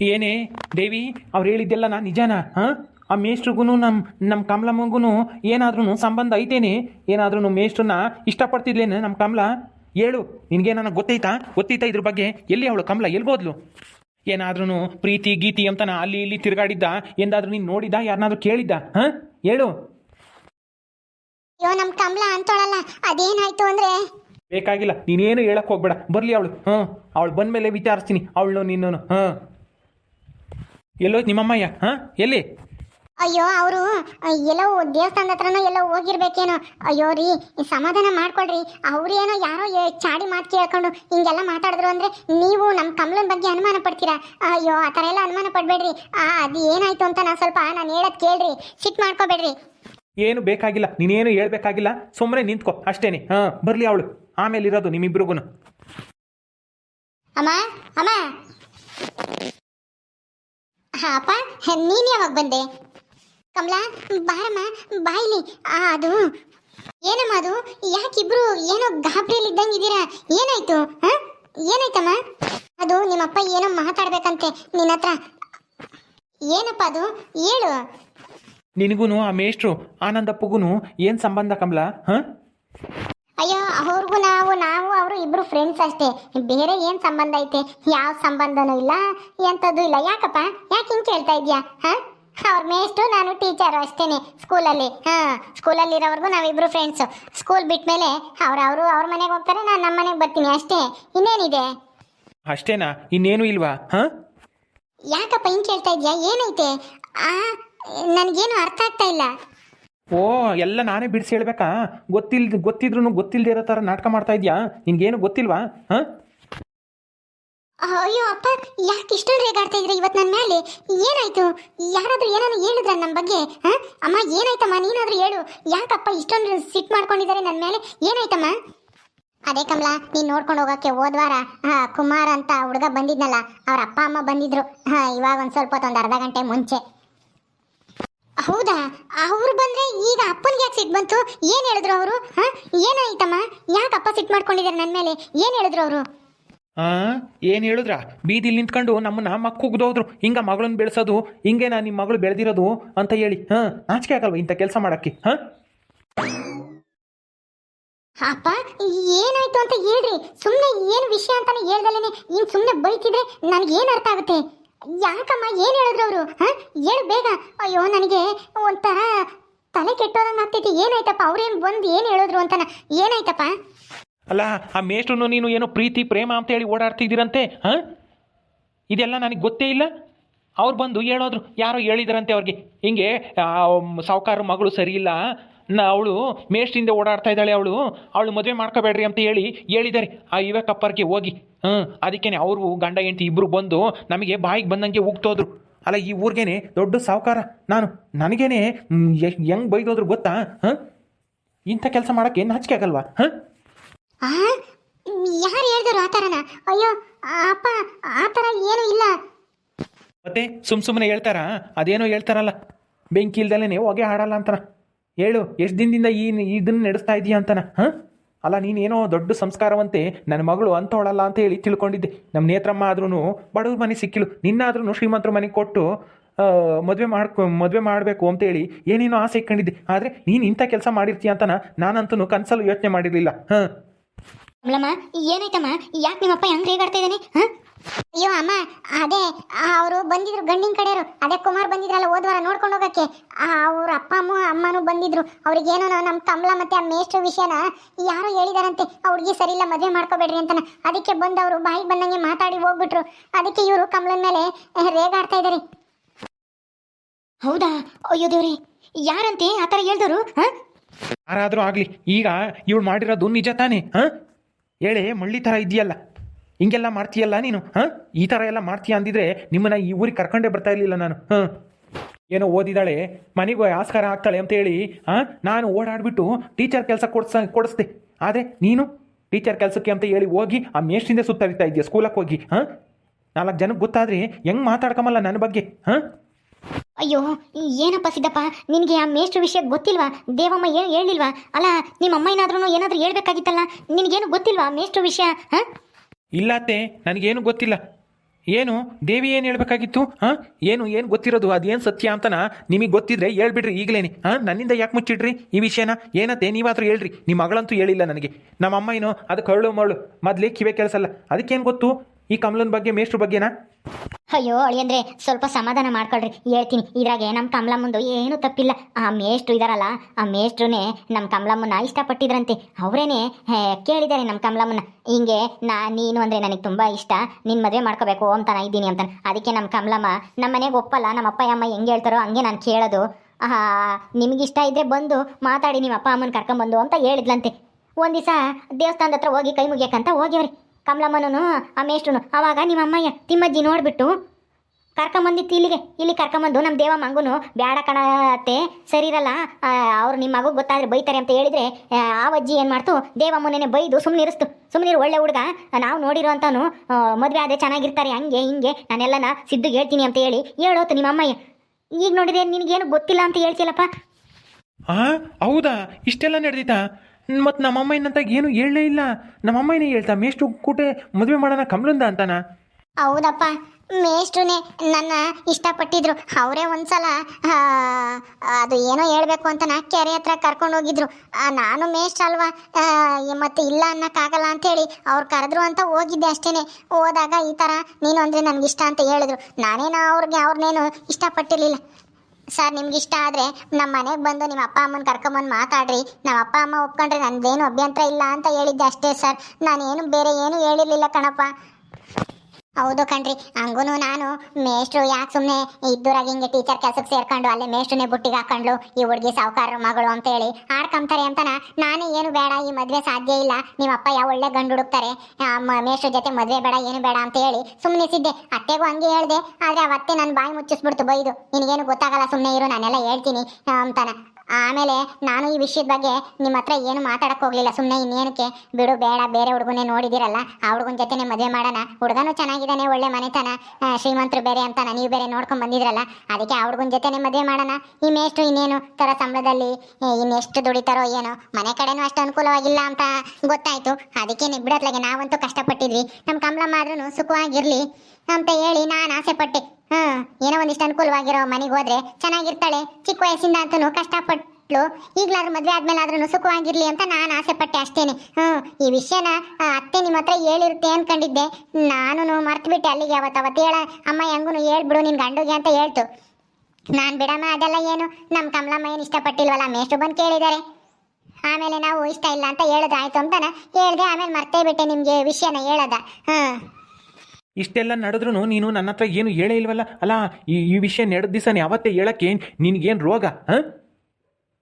ಏನೇ ದೇವಿ ಅವ್ರು ಹೇಳಿದ್ದೆಲ್ಲ ನಾನು ನಿಜಾನ? ಹಾಂ? ಆ ಮೇಷ್ಟ್ರಿಗೂ ನಮ್ಮ ನಮ್ಮ ಕಮಲಮ್ಮಗೂ ಏನಾದ್ರೂ ಸಂಬಂಧ ಐತೇನೆ? ಏನಾದ್ರೂ ಮೇಷ್ಟ್ರನ್ನ ಇಷ್ಟಪಡ್ತಿದ್ಲೇನೆ ನಮ್ಮ ಕಮಲ? ಹೇಳು ನಿನಗೆ ನನಗೆ ಗೊತ್ತೈತಾ? ಗೊತ್ತೈತಾ ಇದ್ರ ಬಗ್ಗೆ? ಎಲ್ಲಿ ಅವಳು ಕಮಲ? ಎಲ್ಗೋದ್ಲು ಏನಾದ್ರೂ ಪ್ರೀತಿ ಗೀತಿ ಅಂತನ ಅಲ್ಲಿ ಇಲ್ಲಿ ತಿರುಗಾಡಿದ್ದ? ಎಂದಾದ್ರೂ ನೀನು ನೋಡಿದ್ದ? ಯಾರನ್ನಾದ್ರೂ ಕೇಳಿದ್ದ? ಹಾಂ? ಹೇಳು. ಅಯ್ಯೋ ನಮ್ಮ ಕಮಲ ಅಂತೋಳಲ್ಲ ಅದೇನಾಯ್ತು ಅಂದ್ರೆ? ಬೇಕಾಗಿಲ್ಲ ನೀನೇನು ಹೇಳಕ್ ಹೋಗ್ಬೇಡ. ಬರಲಿ ಅವಳು. ಹಾಂ ಅವಳು ಬಂದಮೇಲೆ ವಿಚಾರಿಸ್ತೀನಿ. ಅವಳು ನಿನ್ನನು ಹಾಂ. ಎಲ್ಲೋಯ್ತು ನಿಮ್ಮಮ್ಮಯ್ಯ ಹಾ? ಎಲ್ಲಿ? ಅಯ್ಯೋ ಅವರು ಎಲ್ಲೋ ದೇವಸ್ಥಾನದ ಹತ್ರನೋ ಎಲ್ಲೋ ಹೋಗಿರ್ಬೇಕೇನೋ. ಅಯ್ಯೋ ರೀ ಸಮಾಧಾನ ಮಾಡ್ಕೊಳ್ರಿ. ಅವ್ರೇನೋ ಯಾರೋ ಚಾಡಿ ಮಾತು ಕೇಳ್ಕೊಂಡು ಹಿಂಗೆಲ್ಲ ಮಾತಾಡಿದ್ರು ಅಂದ್ರೆ ನೀವು ನಮ್ಮ ಕಮಲನ ಬಗ್ಗೆ ಅನುಮಾನ ಪಡ್ತೀರಾ? ಅಯ್ಯೋ ಆ ಥರ ಎಲ್ಲ ಅನುಮಾನ ಪಡಬೇಡ್ರಿ. ಆ, ಅದು ಏನಾಯ್ತು ಅಂತ ನಾನು ಸ್ವಲ್ಪ ನಾನು ಹೇಳೋದು ಕೇಳ್ರಿ. ಸಿಟ್ ಮಾಡ್ಕೋಬೇಡ್ರಿ. ಏನು ಬೇಕಾಗಿಲ್ಲ ನೀನೇನು ಹೇಳ್ಬೇಕಾಗಿಲ್ಲ? ಸುಮ್ಮನೆ ನಿಂತ್ಕೊ ಅಷ್ಟೇನೆ ಹಾಂ? ಬರಲಿ ಅವಳು ಆಮೇಲೆ ಇರೋದು ನಿಮ್ಮಿಬ್ರಿಗೂ ಅಮ್ಮ ಅಮ್ಮ. ಹಾ ಅಪ್ಪ ನೀನು ಯಾವಾಗ ಬಂದೆ? ಕಮಲಾ, ಬಾರಮ್ಮ ಬಾಯಿಲಿ ಅದು, ಏನಮ್ಮ ಅದು? ಯಾಕಿಬ್ರು ಏನೋ ಗಾಬರಿಯಲ್ಲಿ ಇದ್ದಂಗೆ ಇದ್ದೀರಾ ಏನಾಯ್ತು, ಹಾ? ಏನಾಯ್ತಮ್ಮ? ಅದು, ನಿಮ್ಮಪ್ಪ ಏನೋ ಮಾತಾಡ್ಬೇಕಂತೆ ನಿನ್ನ ಹತ್ರ. ಏನಪ್ಪ ಅದು? ಹೇಳು. ನಿನಗೂನು, ಆ ಮೇಷ್ಟ್ರು ಆನಂದಪ್ಪಗೂ ಏನು ಸಂಬಂಧ ಕಮಲ, ಹಾಂ? ಅಯ್ಯೋ ಅವ್ರಿಗೂ ನಾವು ನಾವು ಅವರು ಇಬ್ರು ಫ್ರೆಂಡ್ಸ್ ಅಷ್ಟೇ. ಬೇರೆ ಏನು ಸಂಬಂಧ ಐತೆ? ಯಾವ ಸಂಬಂಧನೂ ಇಲ್ಲ. ಎಂಥದ್ದು ಇಲ್ಲ. ಯಾಕಪ್ಪ? ಯಾಕೆ ಹಿಂಗೆ ಕೇಳ್ತಾ ಇದೀಯಾ? ಹಾಂ? ಅವ್ರ ಮೇಷ್ಟು ನಾನು ಟೀಚರು ಅಷ್ಟೇನೆ ಸ್ಕೂಲಲ್ಲಿ ಹಾಂ ಸ್ಕೂಲಲ್ಲಿ ಇರೋವರೆಗೂ ನಾವಿಬ್ರು ಫ್ರೆಂಡ್ಸು ಸ್ಕೂಲ್ ಬಿಟ್ಮೇಲೆ ಅವ್ರು ಅವರು ಅವ್ರ ಮನೆಗೆ ಹೋಗ್ತಾರೆ ನಾನು ನಮ್ಮ ಮನೆಗೆ ಬರ್ತೀನಿ ಅಷ್ಟೇ. ಇನ್ನೇನಿದೆ? ಅಷ್ಟೇನಾ? ಇನ್ನೇನು ಇಲ್ವಾ? ಹಾಂ? ಯಾಕಪ್ಪ ಹಿಂಗೆ ಕೇಳ್ತಾ ಇದೀಯಾ? ಏನೈತೆ? ಆ ನನಗೇನು ಅರ್ಥ ಆಗ್ತಾ ಇಲ್ಲ. ಓ, ಎಲ್ಲ ನಾನೇ ಬಿಡಿಸಿ ಹೇಳ್ಬೇಕಾ? ಗೊತ್ತಿಲ್ ಗೊತ್ತಿದ್ರು ಗೊತ್ತಿಲ್ಲದೆ ಇರೋ ಥರ ನಾಟಕ ಮಾಡ್ತಾ ಇದೆಯಾ? ನಿನ್ಗೇನು ಗೊತ್ತಿಲ್ವಾ? ಅಯ್ಯೋ ಅಪ್ಪ, ಯಾಕೆ ಇಷ್ಟೊಂದು ರೇಗಾಡ್ತಾ ಇದ್ರೆ ಇವತ್ತು ನನ್ನ ಮೇಲೆ ಏನಾಯ್ತು? ಯಾರಾದ್ರೂ ಏನಾದ್ರು ಹೇಳಿದ್ರ ನಮ್ಮ ಬಗ್ಗೆ? ಅಮ್ಮ, ಏನಾಯ್ತಮ್ಮ? ನೀನಾದ್ರೂ ಹೇಳು. ಯಾಕಪ್ಪ ಇಷ್ಟೊಂದು ಸಿಟ್ ಮಾಡ್ಕೊಂಡಿದ್ದಾರೆ ನನ್ನ ಮೇಲೆ ಏನಾಯ್ತಮ್ಮ? ಅದೇ ಕಮಲ, ನೀನ್ ನೋಡ್ಕೊಂಡು ಹೋಗಕ್ಕೆ ಹೋದ್ವಾರ ಹಾ, ಕುಮಾರ್ ಅಂತ ಹುಡುಗ ಬಂದಿದ್ನಲ್ಲ, ಅವ್ರ ಅಪ್ಪ ಅಮ್ಮ ಬಂದಿದ್ರು. ಹಾಂ, ಇವಾಗ ಒಂದು ಸ್ವಲ್ಪ ಹೊತ್ತು ಒಂದು ಅರ್ಧ ಗಂಟೆ ಮುಂಚೆ. ಹೌದಾ? ಅವ್ರು ಬಂದ್ರೆ ಈಗ ಅಪ್ಪನಿಗೆ ಯಾಕೆ ಸಿಟ್ ಬಂತು? ಏನ್ ಹೇಳಿದ್ರು ಅವರು? ಹಾ? ಏನಾಯ್ತಮ್ಮ ಯಾಕೆ ಅಪ್ಪ ಸಿಟ್ ಮಾಡ್ಕೊಂಡಿದ್ದಾರೆ ನನ್ನ ಮೇಲೆ? ಏನ್ ಹೇಳಿದ್ರು ಅವರು? ಹಾಂ ಏನು ಹೇಳಿದ್ರ? ಬೀದಿಲಿ ನಿಂತ್ಕೊಂಡು ನಮ್ಮನ್ನ ಮಕ್ಕುಗ್ದೋದ್ರು ಹಿಂಗ ಮಗಳನ್ನ ಬೆಳೆಸೋದು ಹಿಂಗೆ ನಾ ನಿಮ್ಮ ಮಗಳು ಬೆಳೆದಿರೋದು ಅಂತ ಹೇಳಿ. ಹಾಂ? ನಾಚಿಕೆ ಆಗಲ್ವ ಇಂಥ ಕೆಲಸ ಮಾಡಕ್ಕೆ? ಹಾಂ? ಅಪ್ಪ ಏನಾಯ್ತು ಅಂತ ಹೇಳ್ರಿ. ಸುಮ್ಮನೆ ಏನು ವಿಷಯ ಅಂತಾನೆ ಹೇಳ್ದಲೇನೆ ಇನ್ ಸುಮ್ಮನೆ ಬೈತಿದ್ರೆ ನನಗೇನು ಏನು ಅರ್ಥ ಆಗುತ್ತೆ? ಯಾಕಮ್ಮ, ಏನು ಹೇಳಿದ್ರು ಅವರು? ಹಾಂ? ಹೇಳು ಬೇಗ. ಅಯ್ಯೋ, ನನಗೆ ಒಂಥರ ತಲೆ ಕೆಟ್ಟೋದಂಗೆ ಆಗ್ತೈತಿ. ಏನಾಯ್ತಪ್ಪ? ಅವ್ರೇನು ಬಂದು ಏನು ಹೇಳಿದ್ರು ಅಂತಾನ? ಏನಾಯ್ತಪ್ಪ? ಅಲ್ಲ, ಆ ಮೇಷ್ಟ್ರು ನೀನು ಏನೋ ಪ್ರೀತಿ, ಪ್ರೇಮ ಅಂತ ಹೇಳಿ ಓಡಾಡ್ತಿದ್ದೀರಂತೆ, ಹಾಂ? ಇದೆಲ್ಲ ನನಗೆ ಗೊತ್ತೇ ಇಲ್ಲ. ಅವ್ರು ಬಂದು ಹೇಳೋದ್ರು, ಯಾರೋ ಹೇಳಿದ್ರಂತೆ ಅವ್ರಿಗೆ. ಹಿಂಗೆ ಸಾವುಕಾರ ಮಗಳು ಸರಿ ಇಲ್ಲ ನಾ ಅವಳು ಮೇಷ್ಟ್ರಿಂದ ಓಡಾಡ್ತಾ ಇದ್ದಾಳೆ ಅವಳು ಅವಳು ಮದುವೆ ಮಾಡ್ಕೋಬೇಡ್ರಿ ಅಂತ ಹೇಳಿ ಹೇಳಿದ್ದಾರೆ ಆ ಇವಕ್ಕಪ್ಪರ್ಗೆ ಹೋಗಿ ಹ್ಞೂ ಅದಕ್ಕೇನೆ ಅವರು ಗಂಡ ಹೆಂಡತಿ ಇಬ್ಬರು ಬಂದು ನಮಗೆ ಬಾಯಿಗೆ ಬಂದಂಗೆ ಹೋಗ್ತೋದ್ರು ಅಲ್ಲ ಈ ಊರಿಗೇನೆ ದೊಡ್ಡ ಸಾವುಕಾರ ನಾನು. ನನಗೇನೆ ಹೆಂಗೆ ಬೈದೋದ್ರು ಗೊತ್ತಾ? ಹಾಂ ಇಂಥ ಕೆಲಸ ಮಾಡೋಕ್ಕೆ ನಾಚಿಕೆ ಆಗಲ್ವಾ? ಹಾಂ ಯಾರು ಹೇಳಿದ್ರು ಆ ಥರನ ಅಯ್ಯೋ ಅಪ್ಪ ಆ ಥರ ಏನೂ ಇಲ್ಲ. ಮತ್ತೆ ಸುಮ್ ಸುಮ್ಮನೆ ಹೇಳ್ತಾರಾ? ಅದೇನೋ ಹೇಳ್ತಾರಲ್ಲ. ಬೆಂಕಿ ಇಲ್ದಲೇ ಹೊಗೆ ಹಾಡಲ್ಲ ಅಂತಾನ. ಹೇಳು, ಎಷ್ಟು ದಿನದಿಂದ ಈ ಇದನ್ನ ನಡೆಸ್ತಾ ಇದೀಯ ಅಂತನ? ಹಾಂ? ಅಲ್ಲ, ನೀನೇನೋ ದೊಡ್ಡ ಸಂಸ್ಕಾರವಂತೆ ನನ್ನ ಮಗಳು ಅಂಥವಳಲ್ಲ ಅಂತ ಹೇಳಿ ತಿಳ್ಕೊಂಡಿದ್ದೆ. ನಮ್ಮ ನೇತ್ರಮ್ಮ ಆದ್ರೂ ಬಡವ್ರ ಮನೆ ಸಿಕ್ಕಿಲು. ನಿನ್ನಾದ್ರೂ ಶ್ರೀಮಂತರ ಮನೆಗೆ ಕೊಟ್ಟು ಮದುವೆ ಮಾಡ್ಕೊ ಮದುವೆ ಮಾಡಬೇಕು ಅಂತೇಳಿ ಏನೇನೋ ಆಸೆ ಇಟ್ಕೊಂಡಿದ್ದೆ. ಆದರೆ ನೀನು ಇಂಥ ಕೆಲಸ ಮಾಡಿರ್ತೀಯ ಅಂತನ ನಾನಂತೂ ಕನಸಲ್ಲೂ ಯೋಚನೆ ಮಾಡಿರಲಿಲ್ಲ. ಹಾಂ. ಏನಾಯ್ತಮ್ಮ? ಯಾಕೆ ನಿಮ್ಮಪ್ಪ ಹೆಂಗ್ ರೇಗಾಡ್ತಾ ಇದ್ದಾನೆ? ಹಾ? ಅಯ್ಯೋ ಅಮ್ಮ, ಅದೇ, ಅವರು ಬಂದಿದ್ರು, ಗಂಡಿನ ಕಡೆಯವರು. ಅದೇ ಕುಮಾರ್ ಬಂದಿದ್ರಲ್ಲ ಹೋದ್ವಾರ ನೋಡ್ಕೊಂಡು ಹೋಗಕ್ಕೆ. ಅವ್ರ ಅಪ್ಪ ಅಮ್ಮ, ಅಮ್ಮನೂ ಬಂದಿದ್ರು. ಅವ್ರಿಗೇನೋ ನಮ್ಮ ಕಮಲ ಮತ್ತೆ ಆ ಮೇಷ್ಟ್ರ ವಿಷಯನ ಯಾರೋ ಹೇಳಿದಾರಂತೆ. ಹುಡುಗಿ ಸರಿ ಇಲ್ಲ ಮದುವೆ ಮಾಡ್ಕೋಬೇಡ್ರಿ ಅಂತಾನೆ. ಅದಕ್ಕೆ ಬಂದು ಅವರು ಬಾಯಿಗೆ ಬಂದಂಗೆ ಮಾತಾಡಿ ಹೋಗ್ಬಿಟ್ರು. ಅದಕ್ಕೆ ಇವರು ಕಮಲನ ಮೇಲೆ ರೇಗಾಡ್ತಾ ಇದ್ದಾರೆ ಹೌದಾ? ಅಯ್ಯೋ ದೇವ್ರಿ, ಯಾರಂತೆ? ಆ ಥರ ಹೇಳ್ದವರು ಹಾ? ಯಾರಾದರೂ ಆಗಲಿ, ಈಗ ಇವಳು ಮಾಡಿರೋದು ನಿಜ ತಾನೇ, ಹಾಂ? ಹೇಳಿ, ಮಳ್ಳಿ ಥರ ಇದೆಯಲ್ಲ ಹಿಂಗೆಲ್ಲ ಮಾಡ್ತೀಯಲ್ಲ ನೀನು? ಹಾಂ? ಈ ಥರ ಎಲ್ಲ ಮಾಡ್ತೀಯ ಅಂದಿದ್ರೆ ನಿಮ್ಮನ್ನ ಈ ಊರಿಗೆ ಕರ್ಕೊಂಡೇ ಬರ್ತಾ ಇರಲಿಲ್ಲ ನಾನು. ಹಾಂ. ಏನೋ ಓದಿದಾಳೆ, ಮನೆಗೂ ಆಸ್ಕಾರ ಆಗ್ತಾಳೆ ಅಂತೇಳಿ ಹಾಂ? ನಾನು ಓಡಾಡಿಬಿಟ್ಟು ಟೀಚರ್ ಕೆಲಸ ಕೊಡ್ಸ, ಕೊಡಿಸ್ದೆ. ಆದರೆ ನೀನು ಟೀಚರ್ ಕೆಲಸಕ್ಕೆ ಅಂತ ಹೇಳಿ ಹೋಗಿ ಆ ಮೇಷ್ಟಿಂದ ಸುತ್ತರಿತಾ ಇದೆಯಾ ಸ್ಕೂಲಕ್ಕೆ ಹೋಗಿ, ಹಾಂ? ನಾಲ್ಕು ಜನಕ್ಕೆ ಗೊತ್ತಾದ್ರೆ ಹೆಂಗೆ ಮಾತಾಡ್ಕೊಂಬಲ್ಲ ನನ್ನ ಬಗ್ಗೆ, ಹಾಂ? ಅಯ್ಯೋ, ಏನಪ್ಪ ಸಿದ್ದಪ್ಪ, ನಿನಗೆ ಆ ಮೇಷ್ಟ್ರ ವಿಷಯ ಗೊತ್ತಿಲ್ವಾ? ದೇವಮ್ಮ ಏನು ಹೇಳಿಲ್ವಾ? ಅಲ್ಲ, ನಿಮ್ಮ ಅಮ್ಮ ಏನಾದ್ರೂ ಏನಾದರೂ ಹೇಳ್ಬೇಕಾಗಿತ್ತಲ್ಲ? ನಿನಗೇನು ಗೊತ್ತಿಲ್ವಾ ಮೇಷ್ಟ್ರ ವಿಷಯ, ಹಾಂ? ಇಲ್ಲತ್ತೆ ನನಗೇನು ಗೊತ್ತಿಲ್ಲ. ಏನು, ದೇವಿ ಏನು ಹೇಳಬೇಕಾಗಿತ್ತು? ಹಾಂ? ಏನು ಏನು ಗೊತ್ತಿರೋದು? ಅದೇನು ಸತ್ಯ ಅಂತನ? ನಿಮಗೆ ಗೊತ್ತಿದ್ರೆ ಹೇಳ್ಬಿಡ್ರಿ ಈಗಲೇನೆ. ಹಾಂ? ನನ್ನಿಂದ ಯಾಕೆ ಮುಚ್ಚಿಡ್ರಿ ಈ ವಿಷಯನ? ಏನತ್ತೆ, ನೀವಾದ್ರೂ ಹೇಳ್ರಿ. ನಿಮ್ಮ ಮಗಳಂತೂ ಹೇಳಿಲ್ಲ ನನಗೆ. ನಮ್ಮ ಅಮ್ಮ ಏನು, ಅದು ಕರಳು ಮರಳು. ಮೊದಲೇ ಕಿವೆ ಕೆಲಸಲ್ಲ. ಅದಕ್ಕೇನು ಗೊತ್ತು? ಈ ಕಮಲನ ಬಗ್ಗೆ, ಮೇಷ್ಟ್ರ ಬಗ್ಗೆನಾ? ಅಯ್ಯೋ ಅಳಿಯಂದ್ರೆ ಸ್ವಲ್ಪ ಸಮಾಧಾನ ಮಾಡ್ಕೊಳ್ರಿ. ಹೇಳ್ತೀನಿ, ಇದ್ರಾಗೆ ನಮ್ಮ ಕಮಲಮ್ಮಂದು ಏನು ತಪ್ಪಿಲ್ಲ. ಆ ಮೇಷ್ಟ್ರು ಇದಾರಲ್ಲ, ಆ ಮೇಷ್ಟ್ರುನೇ ನಮ್ಮ ಕಮಲಮ್ಮನ ಇಷ್ಟಪಟ್ಟಿದ್ರಂತೆ. ಅವರೇನೆ ಕೇಳಿದ್ದಾರೆ ನಮ್ಮ ಕಮಲಮ್ಮನ ಹಿಂಗೆ, ನಾ, ನೀನು ಅಂದರೆ ನನಗೆ ತುಂಬ ಇಷ್ಟ. ನಿನ್ನ ಮದುವೆ ಮಾಡ್ಕೋಬೇಕು ಅಂತ ನಾ ಇದ್ದೀನಿ ಅಂತ ಅದಕ್ಕೆ ನಮ್ಮ ಕಮಲಮ್ಮ ನಮ್ಮ ಮನೆಗೆ ಒಪ್ಪಲ್ಲ ನಮ್ಮ ಅಪ್ಪ ಅಮ್ಮ ಹೆಂಗೆ ಹೇಳ್ತಾರೋ ಹಂಗೆ ನಾನು ಕೇಳೋದು. ನಿಮಗಿಷ್ಟ ಇದ್ದರೆ ಬಂದು ಮಾತಾಡಿ ನಿಮ್ಮ ಅಪ್ಪ ಅಮ್ಮನ ಕರ್ಕೊಂಬಂದು ಅಂತ ಹೇಳಿದ್ಲಂತೆ. ಒಂದು ದಿವಸ ದೇವಸ್ಥಾನದ ಹತ್ರ ಹೋಗಿ ಕೈ ಮುಗಿಯಕ್ಕಂತ ಹೋಗ್ಯವ್ರಿ. ಕಮಲಮ್ಮನೂ ಆ ಅವಾಗ ನಿಮ್ಮ ಅಮ್ಮಯ್ಯ ತಿಮ್ಮಜ್ಜಿ ನೋಡಿಬಿಟ್ಟು ಕರ್ಕೊಂಬಂದಿತ್ತು ಇಲ್ಲಿಗೆ ಇಲ್ಲಿ ಕರ್ಕೊಂಬಂದು ನಮ್ಮ ದೇವ ಮಂಗುನು ಬ್ಯಾಡ ಕಣತ್ತೆ ಸರಿ ಇರಲ್ಲ ಅವ್ರು ನಿಮ್ಮ ಮಗು ಗೊತ್ತಾದ್ರೆ ಬೈತಾರೆ ಅಂತ ಹೇಳಿದ್ರೆ ಆ, ಅಜ್ಜಿ ಏನು ಮಾಡ್ತು ದೇವಮ್ಮನೇ ಬೈದು ಸುಮ್ಮನೆ ಇರಿಸ್ತು. ಸುಮ್ಮನೆ ಒಳ್ಳೆ ಹುಡುಗ ನಾವು ನೋಡಿರೋ ಅಂತಾನು ಮದುವೆ ಆದರೆ ಚೆನ್ನಾಗಿರ್ತಾರೆ ಹಂಗೆ ಹಿಂಗೆ ನಾನೆಲ್ಲನ ಸಿದ್ದು ಹೇಳ್ತೀನಿ ಅಂತ ಹೇಳಿ ಹೇಳೋತು ನಿಮ್ಮ ಅಮ್ಮಯ್ಯ ಈಗ ನೋಡಿದ್ರೆ ನಿನಗೇನು ಗೊತ್ತಿಲ್ಲ ಅಂತ ಹೇಳ್ತಿಲ್ಲಪ್ಪ ಹೌದಾ? ಇಷ್ಟೆಲ್ಲ ನಡೆದಿತ್ತಾ? ಮತ್ತು ನಮ್ಮಮ್ಮ ಏನಂತ ಏನು ಹೇಳಲೇ ಇಲ್ಲ. ನಮ್ಮಮ್ಮ ಏನೇ ಹೇಳ್ತಾ, ಮೇಷ್ಟ್ರು ಕೂಟೆ ಮದುವೆ ಮಾಡೋಣ ಕಮಲಂದ ಅಂತಾನ? ಹೌದಪ್ಪ, ಮೇಷ್ಟ್ರುನೇ ನನ್ನ ಇಷ್ಟಪಟ್ಟಿದ್ರು. ಅವರೇ ಒಂದ್ಸಲ ಅದು ಏನೋ ಹೇಳ್ಬೇಕು ಅಂತ ನಾ ಕೆರೆ ಹತ್ರ ಕರ್ಕೊಂಡು ಹೋಗಿದ್ರು. ನಾನು ಮೇಷ್ಟ್ರ ಅಲ್ವಾ? ಮತ್ತೆ ಇಲ್ಲ ಅನ್ನಕ್ಕಾಗಲ್ಲ ಅಂತೇಳಿ ಅವ್ರು ಕರೆದ್ರು ಅಂತ ಹೋಗಿದ್ದೆ ಅಷ್ಟೇನೆ. ಹೋದಾಗ ಈ ಥರ ನೀನು ಅಂದರೆ ನನಗೆ ಇಷ್ಟ ಅಂತ ಹೇಳಿದ್ರು. ನಾನೇನು ಅವ್ರಿಗೆ ಅವ್ರನ್ನೇನು ಇಷ್ಟಪಟ್ಟಿರ್ಲಿಲ್ಲ. ಸರ್, ನಿಮ್ಗೆ ಇಷ್ಟ ಆದರೆ ನಮ್ಮ ಮನೆಗೆ ಬಂದು ನಿಮ್ಮ ಅಪ್ಪ ಅಮ್ಮನ ಕರ್ಕೊಂಬಂದು ಮಾತಾಡ್ರಿ. ನಮ್ಮ ಅಪ್ಪ ಅಮ್ಮ ಒಪ್ಕೊಂಡ್ರೆ ನನ್ನದೇನು ಅಭ್ಯಂತರ ಇಲ್ಲ ಅಂತ ಹೇಳಿದ್ದೆ ಅಷ್ಟೇ ಸರ್. ನಾನೇನು ಬೇರೆ ಏನು ಹೇಳಿರ್ಲಿಲ್ಲ ಕಣಪ್ಪ. ಹೌದು ಕಣ್ರಿ. ಹಂಗೂ ನಾನು ಮೇಷ್ಟ್ರು ಯಾಕೆ ಸುಮ್ಮನೆ ಇದ್ದೂರಾಗ ಹಿಂಗೆ ಟೀಚರ್ ಕೆಲಸಕ್ಕೆ ಸೇರ್ಕೊಂಡು ಅಲ್ಲೇ ಮೇಷ್ಟ್ರನ್ನೇ ಬುಟ್ಟಿಗೆ ಹಾಕೊಂಡು ಈ ಹುಡುಗಿ ಸಾವುಕಾರ ಮಗಳು ಅಂತ ಹೇಳಿ ಆಡ್ಕೊಂತಾರೆ ಅಂತನ. ನಾನು ಏನು ಬೇಡ, ಈ ಮದುವೆ ಸಾಧ್ಯ ಇಲ್ಲ. ನಿಮ್ಮ ಅಪ್ಪ ಯಾವ ಒಳ್ಳೆ ಗಂಡು ಹುಡುಕ್ತಾರೆ. ಮೇಷ್ಟ್ರ ಜೊತೆ ಮದುವೆ ಬೇಡ, ಏನು ಬೇಡ ಅಂತ ಹೇಳಿ ಸುಮ್ಮನೆ ಸಿದ್ದೆ ಅತ್ತೆಗೂ ಹಂಗೆ ಹೇಳಿದೆ. ಆದರೆ ಅವತ್ತೆ ನನ್ನ ಬಾಯಿ ಮುಚ್ಚಿಸ್ಬಿಡ್ತು ಬೈದು. ನಿನಗೇನು ಗೊತ್ತಾಗಲ್ಲ ಸುಮ್ಮನೆ ಇರು, ನಾನೆಲ್ಲ ಹೇಳ್ತೀನಿ ಅಂತಾನ. ಆಮೇಲೆ ನಾನು ಈ ವಿಷಯದ ಬಗ್ಗೆ ನಿಮ್ಮ ಹತ್ರ ಏನು ಮಾತಾಡಕ್ಕೆ ಹೋಗ್ಲಿಲ್ಲ. ಸುಮ್ಮನೆ ಇನ್ನೇನಕ್ಕೆ? ಬಿಡು, ಬೇಡ, ಬೇರೆ ಹುಡುಗನೇ ನೋಡಿದಿರಲ್ಲ. ಆ ಹುಡುಗನ ಜೊತೆನೇ ಮದುವೆ ಮಾಡೋಣ. ಹುಡುಗನೂ ಚೆನ್ನಾಗಿದ್ದಾನೆ, ಒಳ್ಳೆ ಮನೆತನ. ಶ್ರೀಮಂತರು ಬೇರೆ ಅಂತ ನೀವು ಬೇರೆ ನೋಡ್ಕೊಂಡು ಬಂದಿದ್ರಲ್ಲ. ಅದಕ್ಕೆ ಆ ಹುಡುಗನ ಜೊತೆನೇ ಮದುವೆ ಮಾಡೋಣ. ಇನ್ನೆಷ್ಟು ಇನ್ನೇನು? ತರ ಸಂಬಳದಲ್ಲಿ ಇನ್ನೆಷ್ಟು ದುಡಿತಾರೋ ಏನೋ. ಮನೆ ಕಡೆನೂ ಅಷ್ಟು ಅನುಕೂಲವಾಗಿಲ್ಲ ಅಂತ ಗೊತ್ತಾಯಿತು. ಅದಕ್ಕೆ ಬಿಡತ್ಲಾಗೆ ನಾವಂತೂ ಕಷ್ಟಪಟ್ಟಿದ್ವಿ. ನಮ್ಮ ಕಮಲಮ್ಮ ಆದ್ರೂ ಸುಖವಾಗಿರ್ಲಿ. ಅಂತ ಹೇಳಿ ನಾನು ಆಸೆ ಪಟ್ಟೆ. ಹ್ಮ್, ಏನೋ ಒಂದಿಷ್ಟು ಅನುಕೂಲವಾಗಿರೋ ಮನೆಗೆ ಹೋದ್ರೆ ಚೆನ್ನಾಗಿರ್ತಾಳೆ. ಚಿಕ್ಕ ವಯಸ್ಸಿಂದ ಅಂತೂ ಕಷ್ಟಪಟ್ಲು. ಈಗ್ಲಾದ್ರೂ ಮದ್ವೆ ಆದ್ಮೇಲೆ ಆದ್ರೂ ಸುಖವಾಗಿರ್ಲಿ ಅಂತ ನಾನು ಆಸೆ ಪಟ್ಟೆ ಅಷ್ಟೇನೆ. ಹ್ಮ್, ಈ ವಿಷಯನ ಅತ್ತೆ ನಿಮ್ಮ ಹತ್ರ ಹೇಳಿರುತ್ತೆ ಅನ್ಕೊಂಡಿದ್ದೆ. ನಾನು ಮರ್ತ್ಬಿಟ್ಟೆ ಅಲ್ಲಿಗೆ ಅವತ್ತು ಅವತ್ತು ಹೇಳ. ಅಮ್ಮ ಹೆಂಗೂ ಹೇಳ್ಬಿಡು, ನಿನ್ ಗಂಡುಗೆ ಅಂತ ಹೇಳ್ತು. ನಾನು ಬಿಡಮ್ಮ, ಅದೆಲ್ಲ ಏನು? ನಮ್ಮ ಕಮಲಮ್ಮ ಏನು ಇಷ್ಟಪಟ್ಟಿಲ್ವಲ್ಲ ಮೇಷ್ಟು ಬಂದು ಕೇಳಿದ್ದಾರೆ ಆಮೇಲೆ ನಾವು ಇಷ್ಟ ಇಲ್ಲ ಅಂತ ಹೇಳೋದಾಯ್ತು ಅಂತಾನೆ ಹೇಳ್ದೆ. ಆಮೇಲೆ ಮರ್ತೇ ಬಿಟ್ಟೆ ನಿಮ್ಗೆ ವಿಷಯನ ಹೇಳದ. ಹ್ಮ್. ಇಷ್ಟೆಲ್ಲ ನಡೆದ್ರೂ ನೀನು ನನ್ನ ಹತ್ರ ಏನು ಹೇಳೇ ಇಲ್ವಲ್ಲ? ಅಲ್ಲ ಈ ಈ ವಿಷಯ ನಡೆದ ದಿವಸ ಅವತ್ತೇ ಹೇಳಕ್ಕೆ ನಿನಗೇನು ರೋಗ? ಹಾಂ?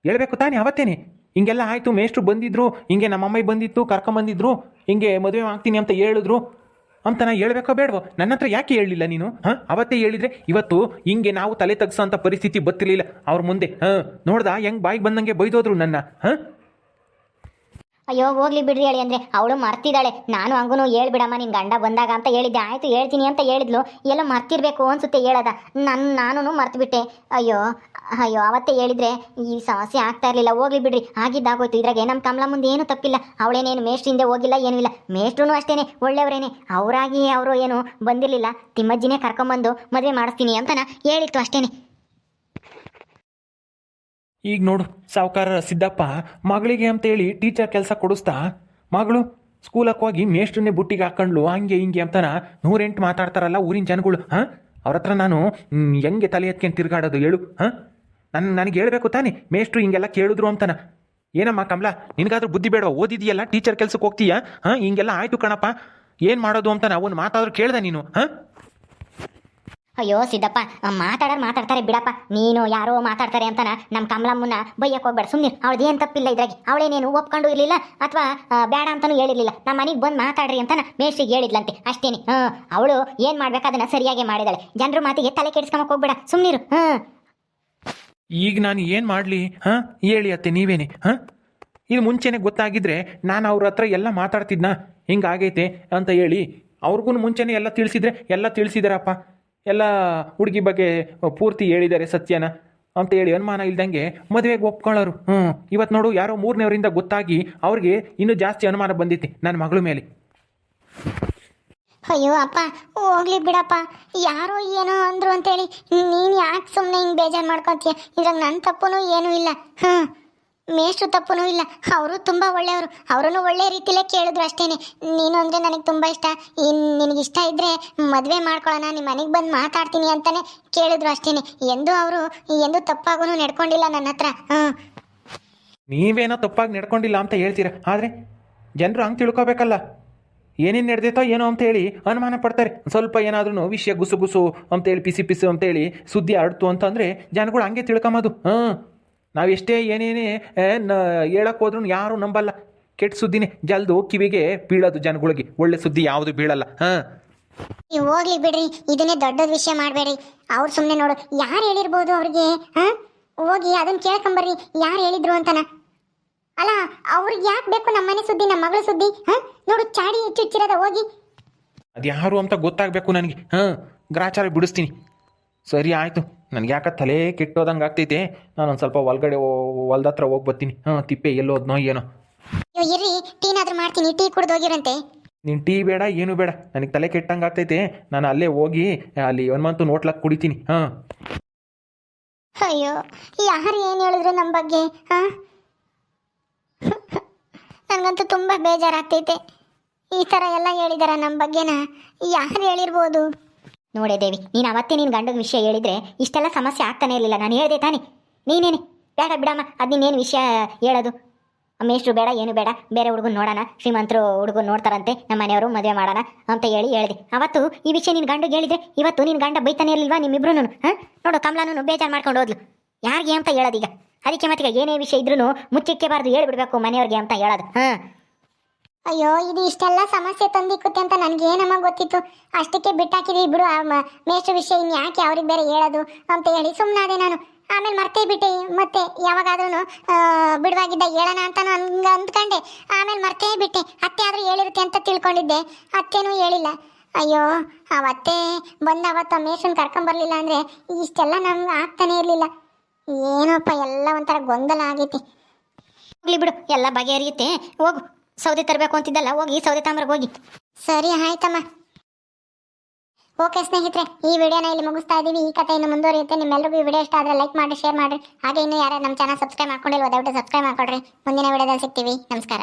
ಹೇಳಬೇಕು ತಾನೇ ಅವತ್ತೇನೆ. ಹಿಂಗೆಲ್ಲ ಆಯಿತು, ಮೇಷ್ಟ್ರು ಬಂದಿದ್ರು, ಹಿಂಗೆ ನಮ್ಮ ಅಮ್ಮಾಯಿ ಬಂದಿತ್ತು, ಕರ್ಕೊಂಬಂದಿದ್ರು, ಹಿಂಗೆ ಮದುವೆ ಆಗ್ತೀನಿ ಅಂತ ಹೇಳಿದ್ರು ಅಂತ ನಾ ಹೇಳಬೇಕೋ ಬೇಡವೋ? ನನ್ನ ಹತ್ರ ಯಾಕೆ ಹೇಳಲಿಲ್ಲ ನೀನು? ಹಾಂ? ಅವತ್ತೇ ಹೇಳಿದ್ರೆ ಇವತ್ತು ಹಿಂಗೆ ನಾವು ತಲೆ ತಗ್ಸೋಂಥ ಪರಿಸ್ಥಿತಿ ಬತ್ತಿರಲಿಲ್ಲ ಅವ್ರ ಮುಂದೆ, ಹಾಂ? ನೋಡ್ದಾ, ಹೆಂಗೆ ಬಾಯಿಗೆ ಬಂದಂಗೆ ಬೈದೋದ್ರು ನನ್ನ, ಹಾಂ? ಅಯ್ಯೋ, ಹೋಗ್ಲಿ ಬಿಡ್ರಿ ಹೇಳಿ ಅಂದ್ರೆ ಅವಳು ಮರ್ತಿದ್ದಾಳೆ. ನಾನು ಹಂಗೂ ಹೇಳ್ಬಿಡಮ್ಮ, ನಿನ್ ಗಂಡ ಬಂದಾಗ ಅಂತ ಹೇಳಿದ್ದೆ. ಆಯ್ತು, ಹೇಳ್ತೀನಿ ಅಂತ ಹೇಳಿದ್ಲು. ಎಲ್ಲ ಮರ್ತಿರ್ಬೇಕು ಅನ್ಸುತ್ತೆ ಹೇಳದ. ನನ್ನ ನಾನು ಮರ್ತ್ಬಿಟ್ಟೆ. ಅಯ್ಯೋ ಅಯ್ಯೋ, ಅವತ್ತೇ ಹೇಳಿದ್ರೆ ಈ ಸಮಸ್ಯೆ ಆಗ್ತಾ ಇರ್ಲಿಲ್ಲ. ಹೋಗ್ಲಿ ಬಿಡ್ರಿ. ಆಗಿದ್ದಾಗೋಯ್ತು ಇದ್ರಾಗೆ ನಮ್ಮ ಕಮಲ ಮುಂದೆ ಏನು ತಪ್ಪಿಲ್ಲ. ಅವಳೇನೇನು ಮೇಷ್ಟ್ರಿಂದ ಹೋಗಿಲ್ಲ, ಏನೂ ಇಲ್ಲ. ಮೇಷ್ಟ್ರೂ ಅಷ್ಟೇನೆ, ಒಳ್ಳೆಯವರೇನೆ. ಅವರಾಗಿ ಅವರು ಏನು ಬಂದಿರಲಿಲ್ಲ. ತಿಮ್ಮಜ್ಜಿನೇ ಕರ್ಕೊಂಬಂದು ಮದುವೆ ಮಾಡಿಸ್ತೀನಿ ಅಂತನ ಹೇಳಿತ್ತು ಅಷ್ಟೇನೆ. ಈಗ ನೋಡು, ಸಾವುಕಾರ ಸಿದ್ದಪ್ಪ ಮಗಳಿಗೆ ಅಂತೇಳಿ ಟೀಚರ್ ಕೆಲಸ ಕೊಡಿಸ್ತಾ, ಮಗಳು ಸ್ಕೂಲಕ್ಕೆ ಹೋಗಿ ಮೇಷ್ಟ್ರನ್ನೇ ಬುಟ್ಟಿಗೆ ಹಾಕೊಂಡ್ಲು, ಹಂಗೆ ಹಿಂಗೆ ಅಂತನ ನೂರೆಂಟು ಮಾತಾಡ್ತಾರಲ್ಲ ಊರಿನ ಜನಗಳು, ಹಾಂ? ಅವ್ರ ಹತ್ರ ನಾನು ಹೆಂಗೆ ತಲೆ ಎತ್ಕೊಂಡು ತಿರ್ಗಾಡೋದು ಹೇಳು, ಹಾಂ? ನನ್ನ ನನಗೆ ಹೇಳಬೇಕು ತಾನೆ, ಮೇಷ್ಟ್ರು ಹಿಂಗೆಲ್ಲ ಕೇಳಿದ್ರು ಅಂತನ. ಏನಮ್ಮ ಕಮಲಾ, ನಿನಗಾದ್ರೂ ಬುದ್ಧಿ ಬೇಡ ಓದಿದೆಯಲ್ಲ ಟೀಚರ್ ಕೆಲಸಕ್ಕೆ ಹೋಗ್ತೀಯಾ? ಹಾಂ, ಹಿಂಗೆಲ್ಲ ಆಯಿತು ಕಣಪ್ಪ, ಏನು ಮಾಡೋದು ಅಂತನ? ಒಂದು ಮಾತಾದರೂ ಕೇಳ್ದೆ ನೀನು, ಹಾಂ? ಅಯ್ಯೋ ಸಿದ್ದಪ್ಪ ಮಾತಾಡೋರು ಮಾತಾಡ್ತಾರೆ ಬಿಡಪ್ಪ. ನೀನು ಯಾರೋ ಮಾತಾಡ್ತಾರೆ ಅಂತಾನ ನಮ್ಮ ಕಮಲಮ್ಮನ ಬೈಯಕ್ಕೆ ಹೋಗ್ಬೇಡ. ಸುಮ್ಮನೆ ಅವಳದ್ದು ಏನು ತಪ್ಪಿಲ್ಲ ಇದ್ರಾಗಿ. ಅವಳೇನೇನು ಒಪ್ಕೊಂಡು ಇರಲಿಲ್ಲ ಅಥವಾ ಬೇಡ ಅಂತಾನು ಹೇಳಿರಲಿಲ್ಲ. ನಮ್ಮ ಮನೆಗೆ ಬಂದು ಮಾತಾಡ್ರಿ ಅಂತಾನ ಮೇಷ್ಟಿಗೆ ಹೇಳಿದ್ಲಂತೆ. ಅಷ್ಟೇನೆ. ಹ್ಞೂ ಅವಳು ಏನು ಮಾಡ್ಬೇಕು ಅದನ್ನು ಸರಿಯಾಗಿ ಮಾಡಿದಾಳೆ. ಜನರ ಮಾತಿಗೆ ತಲೆ ಕೆಡಿಸ್ಕೊಂಬಕ್ಕೆ ಹೋಗ್ಬೇಡ. ಸುಮ್ಮನಿರು ಹ್ಞೂ ಈಗ ನಾನು ಏನು ಮಾಡಲಿ? ಹಾಂ? ಹೇಳಿ ಅತ್ತೆ, ನೀವೇನೆ. ಹಾಂ? ಇದು ಮುಂಚೆನೆ ಗೊತ್ತಾಗಿದ್ರೆ ನಾನು ಅವ್ರ ಹತ್ರ ಎಲ್ಲ ಮಾತಾಡ್ತಿದ್ನಾ? ಹಿಂಗಾಗೈತೆ ಅಂತ ಹೇಳಿ. ಅವ್ರಿಗೂ ಮುಂಚೆನೇ ಎಲ್ಲ ತಿಳಿಸಿದ್ರೆ ಎಲ್ಲ ತಿಳಿಸಿದಾರಪ್ಪ. ಎಲ್ಲ ಹುಡುಗಿ ಬಗ್ಗೆ ಪೂರ್ತಿ ಹೇಳಿದ್ದಾರೆ ಸತ್ಯನ ಅಂತ ಹೇಳಿ ಅನುಮಾನ ಇಲ್ದಂಗೆ ಮದುವೆಗೆ ಒಪ್ಕೊಳ್ಳೋರು. ಹ್ಞೂ ಇವತ್ತು ನೋಡು ಯಾರೋ ಮೂರನೇವರಿಂದ ಗೊತ್ತಾಗಿ ಅವ್ರಿಗೆ ಇನ್ನೂ ಜಾಸ್ತಿ ಅನುಮಾನ ಬಂದಿತ್ತು ನನ್ನ ಮಗಳ ಮೇಲೆ. ಅಯ್ಯೋ ಅಪ್ಪ, ಹೋಗ್ಲಿ ಬಿಡಪ್ಪ. ಯಾರೋ ಏನೋ ಅಂದ್ರು ಅಂತೇಳಿ, ನೀನು ಯಾಕೆ ಸುಮ್ಮನೆ ಹಿಂಗೆ ಬೇಜಾರು ಮಾಡ್ಕೊತೀಯ? ಇದ್ರಾಗ ನನ್ನ ತಪ್ಪು ಏನೂ ಇಲ್ಲ. ಹಾಂ ಮೇಷ್ಟ್ರು ತಪ್ಪುನು ಇಲ್ಲ. ಅವರು ತುಂಬ ಒಳ್ಳೆಯವರು. ಅವರನ್ನು ಒಳ್ಳೆ ರೀತಿಲೇ ಕೇಳಿದ್ರು ಅಷ್ಟೇನೆ. ನೀನು ಅಂದರೆ ನನಗೆ ತುಂಬ ಇಷ್ಟ. ನಿನಗೆ ಇಷ್ಟ ಇದ್ದರೆ ಮದುವೆ ಮಾಡ್ಕೊಳ್ಳೋಣ ನಿಮ್ಮ ಮನೆಗೆ ಬಂದು ಮಾತಾಡ್ತೀನಿ ಅಂತಲೇ ಕೇಳಿದ್ರು ಅಷ್ಟೇನೆ. ಎಂದೂ ಅವರು, ಎಂದೂ ತಪ್ಪಾಗೂ ನಡ್ಕೊಂಡಿಲ್ಲ ನನ್ನ ಹತ್ರ. ನೀವೇನೋ ತಪ್ಪಾಗಿ ನಡ್ಕೊಂಡಿಲ್ಲ ಅಂತ ಹೇಳ್ತೀರಾ. ಆದರೆ ಜನರು ಹಂಗೆ ತಿಳ್ಕೊಬೇಕಲ್ಲ. ಏನೇನು ನಡೆದೈತೋ ಏನೋ ಅಂತೇಳಿ ಅನುಮಾನ ಪಡ್ತಾರೆ. ಸ್ವಲ್ಪ ಏನಾದ್ರೂ ವಿಷಯ ಗುಸು ಗುಸು ಅಂತೇಳಿ ಪಿಸಿ ಪಿಸು ಅಂತೇಳಿ ಸುದ್ದಿ ಹರಡ್ತು ಅಂತಂದರೆ ಜನಗಳು ಹಂಗೆ ತಿಳ್ಕೊಂಬೋದು ಹಾಂ ನಾವೆಷ್ಟೇ ಏನೇನೇ ಆ, ನ ಹೇಳಕ್ಕೆ ಹೋದ್ರೂ ಯಾರು ನಂಬಲ್ಲ. ಕೆಟ್ಟ ಸುದ್ದಿನೇ ಜಲ್ದು ಕಿವಿಗೆ ಬೀಳೋದು ಜನಗಳಿಗೆ. ಒಳ್ಳೆ ಸುದ್ದಿ ಯಾವುದು ಬೀಳಲ್ಲ. ಹಾಂ. ನೀವು ಹೋಗ್ಲಿ ಬಿಡ್ರಿ ಇದನ್ನೇ ದೊಡ್ಡದ ವಿಷಯ ಮಾಡಬೇಡಿ ಅವ್ರು ಸುಮ್ಮನೆ ನೋಡು ಯಾರು ಹೇಳಿರ್ಬೋದು ಅವ್ರಿಗೆ ಹಾಂ? ಹೋಗಿ ಅದನ್ನ ಕೇಳ್ಕೊಂಬರ್ರಿ ಯಾರು ಹೇಳಿದ್ರು ಅಂತನ. ಅಲ್ಲ ಅವ್ರಿಗೆ ಯಾಕೆ ಬೇಕು ನಮ್ಮ ಮನೆ ಸುದ್ದಿ ನಮ್ಮ ಮಗಳ ಸುದ್ದಿ ಹಾಂ? ನೋಡು ಚಾಡಿ ಚುಚ್ಚಿರದ ಹೋಗಿ. ಅದು ಯಾರು ಅಂತ ಗೊತ್ತಾಗಬೇಕು ನನಗೆ. ಹಾಂ ಗ್ರಾಚಾರ ಬಿಡಿಸ್ತೀನಿ. ಸರಿ ಆಯಿತು. ನನಗೆ ಯಾಕೆ ತಲೆ ಕೆಟ್ಟೋದಂಗೆ ಆಗ್ತೈತೆ. ನಾನು ಒಂದು ಸ್ವಲ್ಪ ಒಳಗಡೆ ಹೊಲ್ದ ಹತ್ರ ಹೋಗಿ ಬರ್ತೀನಿ. ಹಾಂ ತಿಪ್ಪೆ ಎಲ್ಲೋದ್ನೋ ಏನೋ. ಅಯ್ಯೋ ಇರ್ರಿ ಟೀನಾದ್ರೂ ಮಾಡ್ತೀನಿ. ಟೀ ಕುಡ್ದು ಹೋಗಿರಂತೆ. ನೀನು ಟೀ ಬೇಡ ಏನು ಬೇಡ. ನನಗೆ ತಲೆ ಕೆಟ್ಟಂಗೆ ಆಗ್ತೈತೆ. ನಾನು ಅಲ್ಲೇ ಹೋಗಿ ಅಲ್ಲಿ ಹನುಮಂತು ನೋಟ್ಲಕ್ಕೆ ಕುಡಿತೀನಿ. ಹಾಂ. ಅಯ್ಯೋ ಯಾರು ಏನು ಹೇಳಿದ್ರು ನಮ್ಮ ಬಗ್ಗೆ ಹಾಂ? ನನಗಂತೂ ತುಂಬ ಬೇಜಾರಾಗ್ತೈತೆ. ಈ ಥರ ಎಲ್ಲ ಹೇಳಿದಾರ ನಮ್ಮ ಬಗ್ಗೆನ. ಯಾರು ಹೇಳಿರ್ಬೋದು. ನೋಡೇ ದೇವಿ, ನೀನು ಅವತ್ತೇ ನಿನ್ನ ಗಂಡನ ವಿಷಯ ಹೇಳಿದ್ರೆ ಇಷ್ಟೆಲ್ಲ ಸಮಸ್ಯೆ ಆಗ್ತಾನೆ ಇರಲಿಲ್ಲ. ನಾನು ಹೇಳಿದೆ ತಾನೆ. ನೀನೇನೆ? ಬೇಡ ಬಿಡಮ್ಮ, ಅದು ನೀನೇನು ವಿಷಯ ಹೇಳೋದು? ಮೇಷ್ಟ್ರು ಬೇಡ, ಏನು ಬೇಡ. ಬೇರೆ ಹುಡುಗನ್ ನೋಡೋಣ, ಶ್ರೀಮಂತರು ಹುಡುಗನ್ ನೋಡ್ತಾರಂತೆ. ನಮ್ಮ ಮನೆಯವರು ಮದುವೆ ಮಾಡೋಣ ಅಂತ ಹೇಳಿ ಹೇಳಿದೆ. ಅವತ್ತು ಈ ವಿಷಯ ನಿನ್ನ ಗಂಡಗೆ ಹೇಳಿದ್ರೆ ಇವತ್ತು ನಿನ್ನ ಗಂಡ ಬೈತಾನೆ ಇರಲಿಲ್ವಾ ನಿಮ್ಮಿಬ್ರು ಹಾಂ? ನೋಡು ಕಮಲಾನು ಬೇಜಾರು ಮಾಡ್ಕೊಂಡು ಹೋದ್ಲು. ಯಾರಿಗೆ ಅಂತ ಹೇಳೋದೀಗ? ಅದಕ್ಕೆ ಮತ್ತೀಗ ಏನೇ ವಿಷಯ ಇದ್ರೂ ಮುಚ್ಚಿಕ್ಕೆಬಾರ್ದು ಹೇಳ್ಬಿಡ್ಬೇಕು ಮನೆಯವ್ರಿಗೆ ಅಂತ ಹೇಳೋದು. ಹಾಂ? ಅಯ್ಯೋ, ಇದು ಇಷ್ಟೆಲ್ಲ ಸಮಸ್ಯೆ ತಂದಿಕ್ಕುತ್ತೆ ಅಂತ ನನಗೆ ಏನಮ್ಮ ಗೊತ್ತಿತ್ತು? ಅಷ್ಟಕ್ಕೆ ಬಿಟ್ಟಾಕಿದ್ವಿ ಬಿಡು, ಆ ಮೇಷ್ಟ್ರ ವಿಷಯ ಇನ್ನು ಯಾಕೆ ಅವ್ರಿಗೆ ಬೇರೆ ಹೇಳೋದು ಅಂತ ಹೇಳಿ ಸುಮ್ಮನಾದೆ ನಾನು. ಆಮೇಲೆ ಮರ್ತೇ ಬಿಟ್ಟೆ, ಮತ್ತೆ ಯಾವಾಗಾದ್ರೂ ಬಿಡುವಾಗಿದ್ದ ಹೇಳೋಣ ಅಂತ ಹಂಗೆ ಅಂದ್ಕೊಂಡೆ. ಆಮೇಲೆ ಮರ್ತೇ ಬಿಟ್ಟೆ, ಅತ್ತೆ ಆದರೂ ಹೇಳಿರುತ್ತೆ ಅಂತ ತಿಳ್ಕೊಂಡಿದ್ದೆ. ಅತ್ತೆನೂ ಹೇಳಿಲ್ಲ. ಅಯ್ಯೋ, ಅವತ್ತೆ ಬಂದ ಅವತ್ತು ಮೇಷನ್ ಕರ್ಕೊಂಬರ್ಲಿಲ್ಲ ಅಂದರೆ ಇಷ್ಟೆಲ್ಲ ನಮ್ಗೆ ಆಗ್ತಾನೆ ಇರಲಿಲ್ಲ. ಏನಪ್ಪ, ಎಲ್ಲ ಒಂಥರ ಗೊಂದಲ ಆಗೈತಿ. ಬಿಡು, ಎಲ್ಲ ಬಗೆಹರಿಯುತ್ತೆ. ಹೋಗು. ಸೌದೆ ತರಬೇಕು ಅಂತಿದ್ದಲ್ಲ, ಹೋಗಿ ಸೌದೆ ತಾಮ್ರಗೆ ಹೋಗಿ. ಸರಿ, ಆಯ್ತಮ್ಮ. ಓಕೆ ಸ್ನೇಹಿತರೆ, ಈ ವಿಡಿಯೋನ ಇಲ್ಲಿ ಮುಗಿಸ್ತಾ ಇದ್ದೀವಿ. ಈ ಕಥೆ ಇನ್ನು ಮುಂದುವರಿಯುತ್ತೆ. ನಿಮ್ಮೆಲ್ಲರಿಗೂ ಈ ವಿಡಿಯೋ ಇಷ್ಟ ಆದರೆ ಲೈಕ್ ಮಾಡಿ, ಶೇರ್ ಮಾಡಿ. ಹಾಗೆ ಇನ್ನು ಯಾರು ನಮ್ಮ ಚಾನಲ್ ಸಬ್ಸ್ಕ್ರೈಬ್ ಮಾಡ್ಕೊಂಡಿಲ್ವ, ದಯವಿಟ್ಟು ಸಬ್ಸ್ಕ್ರೈಬ್ ಮಾಡ್ಕೊಡ್ರಿ ಮುಂದಿನ ವಿಡಿಯೋದಲ್ಲಿ ಸಿಗ್ತೀವಿ. ನಮಸ್ಕಾರ.